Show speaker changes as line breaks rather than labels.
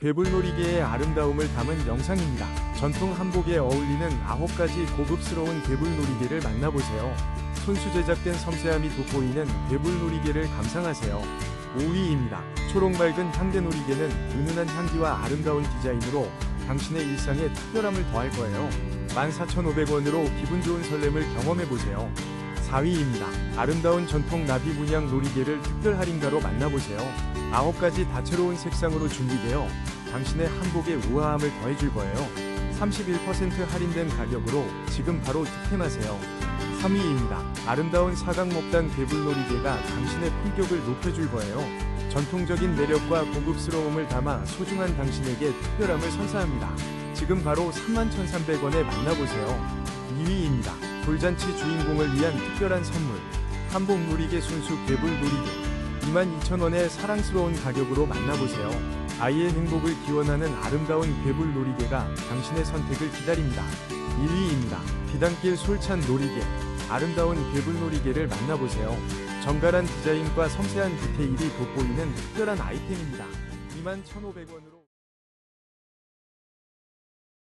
괴물놀이개의 아름다움을 담은 영상입니다. 전통 한복에 어울리는 9가지 고급스러운 괴물놀이개를 만나보세요. 손수 제작된 섬세함이 돋보이는 괴물놀이개를 감상하세요. 5위입니다. 초록 맑은 향대놀이개는 은은한 향기와 아름다운 디자인으로 당신의 일상에 특별함을 더할 거예요. 14,500원으로 기분 좋은 설렘을 경험해보세요. 4위입니다. 아름다운 전통 나비 문양 놀이개를 특별 할인가로 만나보세요. 9가지 다채로운 색상으로 준비되어 당신의 한복에 우아함을 더해줄 거예요. 31% 할인된 가격으로 지금 바로 득템하세요. 3위입니다. 아름다운 사각목단 괴물놀이개가 당신의 품격을 높여줄 거예요. 전통적인 매력과 고급스러움을 담아 소중한 당신에게 특별함을 선사합니다. 지금 바로 31,300원에 만나보세요. 2위입니다. 돌잔치 주인공을 위한 특별한 선물. 한복 놀이개 손수 괴물 놀이개. 22,000원의 사랑스러운 가격으로 만나보세요. 아이의 행복을 기원하는 아름다운 괴물 놀이개가 당신의 선택을 기다립니다. 1위입니다. 비단길 솔찬 놀이개. 아름다운 괴물 놀이개를 만나보세요. 정갈한 디자인과 섬세한 디테일이 돋보이는 특별한 아이템입니다. 21,500원으로